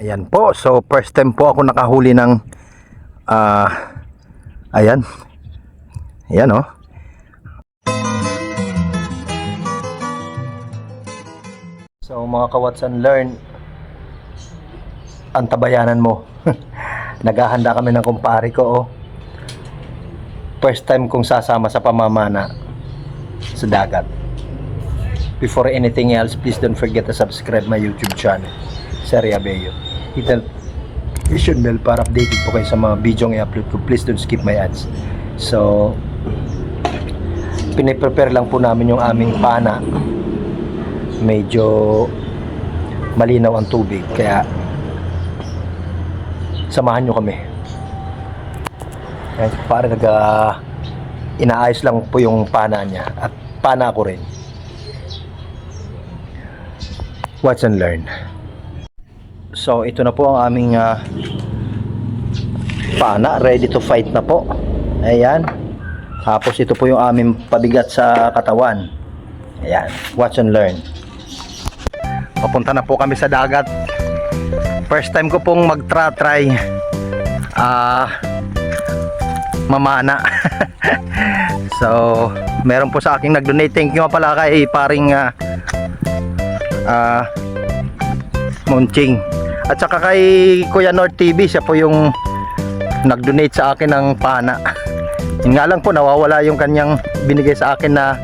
Ayan po. So first time po ako nakahuli ng ah ayan. Ayan oh. So mga kawatsan learn ang tabayanan mo. Naghahanda kami ng kumpare ko oh. First time kong sasama sa pamamana sa dagat. Before anything else, please don't forget to subscribe my YouTube channel, Beo. Hit the notification bell para updated po kayo sa mga video ng i-upload ko. Please don't skip my ads. So, piniprepare lang po namin yung aming pana. Medyo malinaw ang tubig, kaya samahan nyo kami. Ayan, para nag ah, inaayos lang po yung pana niya at pana ko rin. Watch and learn. So, ito na po ang aming ah, pana. Ready to fight na po. Ayan. Tapos ito po yung aming pabigat sa katawan. Ayan. Watch and learn. Papunta na po kami sa dagat. First time ko pong magtra-try ah mamana. so, meron po sa aking nag-donate. Thank you pala kay paring ah ah Munching. At saka kay Kuya North TV, siya po yung nag-donate sa akin ng pana. Yun nga lang po, nawawala yung kanyang binigay sa akin na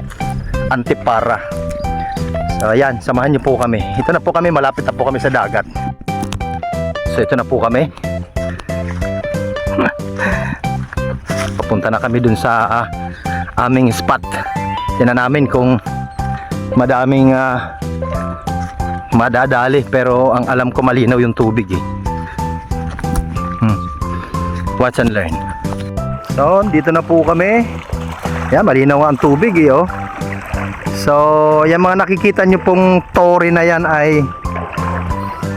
antipara. So ayan, samahan niyo po kami. Ito na po kami, malapit na po kami sa dagat. So ito na po kami. Papunta na kami dun sa ah, aming spot. Namin kung madaming ah, madadali pero ang alam ko malinaw yung tubig eh. Hmm. Watch and learn. So, dito na po kami. Yan, malinaw ang tubig eh oh. So, yung mga nakikita nyo pong tori na yan ay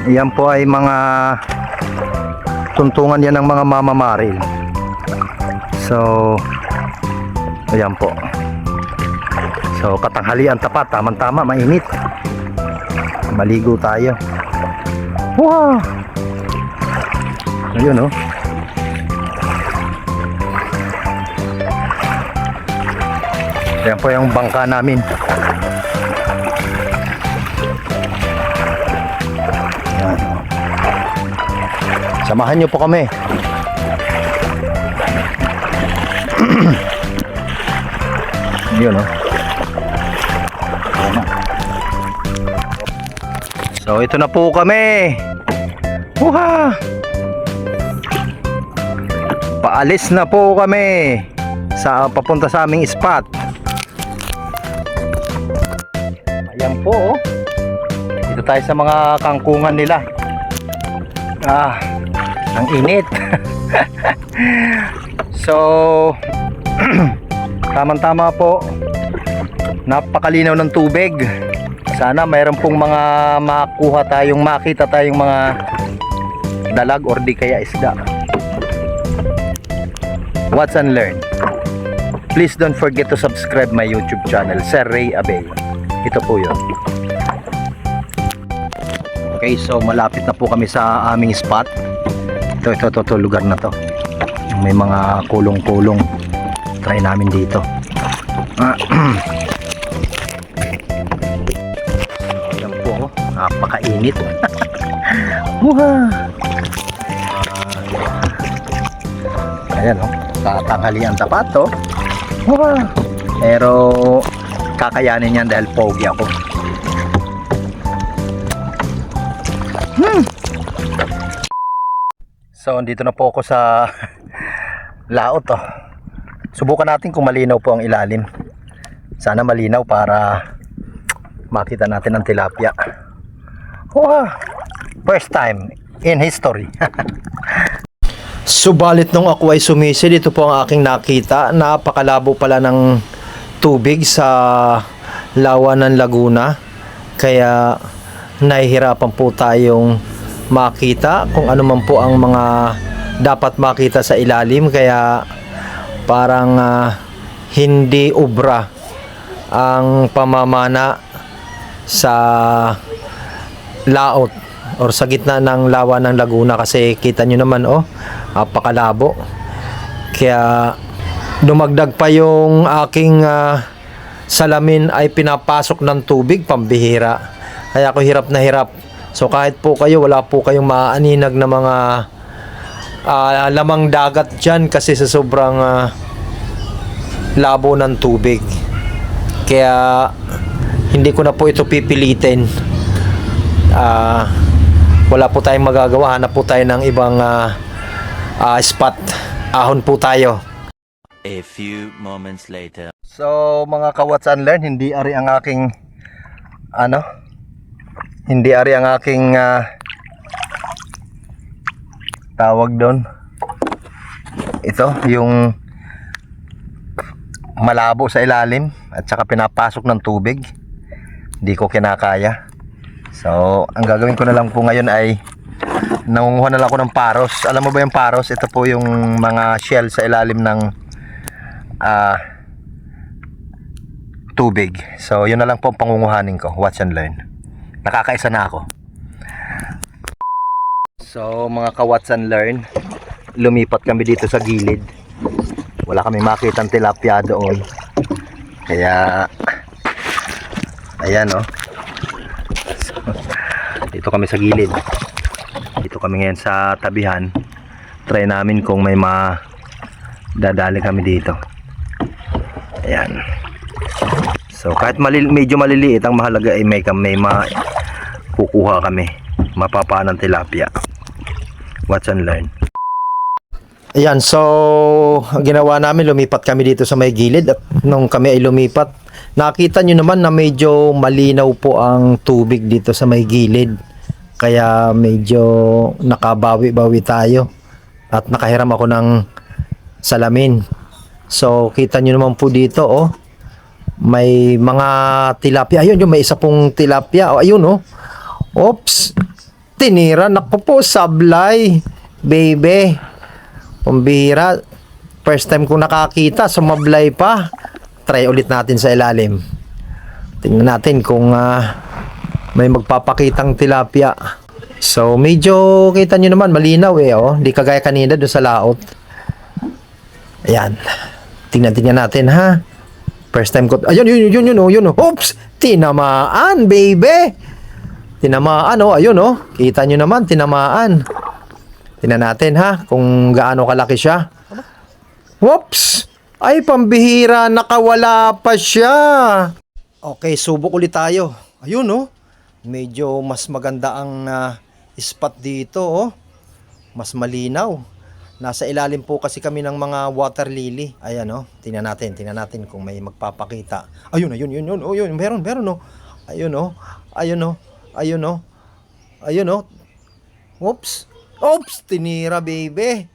yan po ay mga tuntungan yan ng mga mamamaril. So, ayan po. So, katanghalian tapat, tamang-tama, mainit. Maligo tayo. Wow! Ayun oh. Yan po yung bangka namin. Yan, oh. Samahan nyo po kami. Yun oh. So ito na po kami. Uha! Paalis na po kami sa papunta sa aming spot. Ayan po. oh. Dito tayo sa mga kangkungan nila. Ah, ang init. so, tamang-tama po. Napakalinaw ng tubig. Sana mayroon pong mga makuha tayong makita tayong mga dalag or di kaya isda. Watch and learn. Please don't forget to subscribe my YouTube channel, Sir Ray Abel. Ito po yun. Okay, so malapit na po kami sa aming spot. Ito, ito, ito, ito lugar na to. May mga kulong-kulong. Try namin dito. Ah, napakainit. Muha! Ayan, oh. Tatanghalian tapat, oh. Muha! Pero, kakayanin yan dahil pogi ako. Hmm. So, andito na po ako sa laot, oh. Subukan natin kung malinaw po ang ilalim. Sana malinaw para makita natin ang tilapia. Wow! First time in history. Subalit nung ako ay sumisid, ito po ang aking nakita. Napakalabo pala ng tubig sa lawa ng Laguna. Kaya nahihirapan po tayong makita kung ano man po ang mga dapat makita sa ilalim. Kaya parang ah, hindi ubra ang pamamana sa laot or sa gitna ng lawa ng Laguna kasi kita nyo naman oh, napakalabo. Kaya dumagdag pa yung aking ah, salamin ay pinapasok ng tubig pambihira. Kaya ako hirap na hirap. So kahit po kayo wala po kayong maaninag na mga ah, lamang dagat dyan kasi sa sobrang ah, labo ng tubig. Kaya hindi ko na po ito pipilitin. Ah, wala po tayong magagawa. Hanap po tayo ng ibang ah, ah, spot. Ahon po tayo. A few moments later. So mga kawats unlearn, hindi ari ang aking ano? Hindi ari ang aking ah, tawag doon. Ito, yung malabo sa ilalim at saka pinapasok ng tubig. Hindi ko kinakaya. So, ang gagawin ko na lang po ngayon ay nangunguha na lang ako ng paros. Alam mo ba yung paros? Ito po yung mga shell sa ilalim ng ah tubig. So, yun na lang po ang pangunguhanin ko. Watch and learn. Nakakaisa na ako. So, mga ka-watch and learn, lumipat kami dito sa gilid. Wala kami makitang tilapia doon. Kaya, ayan oh. Dito kami sa gilid. Dito kami ngayon sa tabihan. Try namin kung may ma dadali kami dito. Ayan. So kahit malil medyo maliliit ang mahalaga ay may may ma kukuha kami. Mapapaan ng tilapia. Watch and learn. Ayan, so ginawa namin, lumipat kami dito sa may gilid at nung kami ay lumipat, nakita nyo naman na medyo malinaw po ang tubig dito sa may gilid. Kaya medyo nakabawi-bawi tayo at nakahiram ako ng salamin. So kita nyo naman po dito, oh, may mga tilapia. Ayun, yung may isa pong tilapia. Oh, ayun, oh. Oops, tinira. Naku po, sablay. Baby. Pambihira. First time ko nakakita, sumablay pa. Try ulit natin sa ilalim. Tingnan natin kung ah, may magpapakitang tilapia. So, medyo kita nyo naman, malinaw eh, oh. Hindi kagaya kanina doon sa laot. Ayan. Tingnan, tingnan natin, ha? First time ko, ayun, yun, yun, yun, yun, oh, yun, oh. Oops! Tinamaan, baby! Tinamaan, oh, ayun, oh. Kita nyo naman, tinamaan. Tingnan natin ha kung gaano kalaki siya. Whoops! Ay, pambihira, nakawala pa siya. Okay, subok ulit tayo. Ayun oh. Medyo mas maganda ang ah, spot dito oh. Mas malinaw. Nasa ilalim po kasi kami ng mga water lily. Ayan oh. Tingnan natin, tingnan natin kung may magpapakita. Ayun, ayun, yun, yun. Oh, yun, meron, meron oh. Ayun oh. Ayun oh. Ayun oh. Ayun oh. Oops. Oops, tinira baby.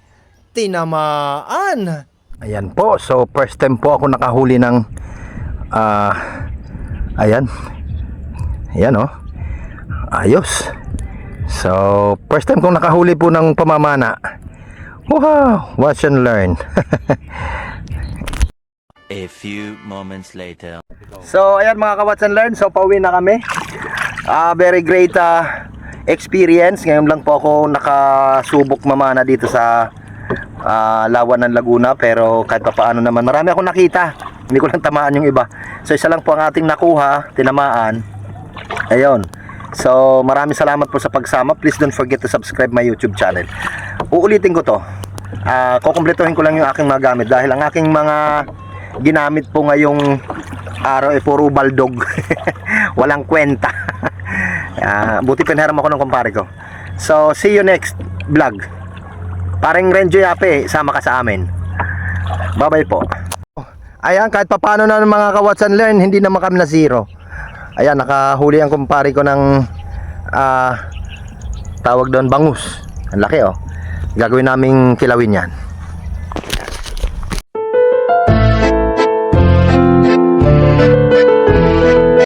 Tinamaan. Ayan po. So first time po ako nakahuli ng ah ayan. Ayan oh. Ayos. So first time kong nakahuli po ng pamamana. Wow! Watch and learn. A few moments later. So, ayan mga kawats and learn. So, pauwi na kami. Ah, very great ah, experience. Ngayon lang po ako nakasubok mamana dito sa ah, Lawan ng Laguna. Pero kahit pa paano naman, marami akong nakita. Hindi ko lang tamaan yung iba. So, isa lang po ang ating nakuha, tinamaan. Ayun. So, maraming salamat po sa pagsama. Please don't forget to subscribe my YouTube channel. Uulitin ko to. Ah, kukumpletuhin ko lang yung aking mga gamit dahil ang aking mga ginamit po ngayong araw ay puro baldog. Walang kwenta. Ah, buti pinahiram ako ng kumpare ko. So, see you next vlog. Parang Renjo Yape, sama ka sa amin. Bye-bye po. Ayan, kahit pa paano na ng mga kawats and learn, hindi naman kami na zero. Ayan, nakahuli ang kumpare ko ng ah, tawag doon bangus. Ang laki oh. Gagawin naming kilawin yan.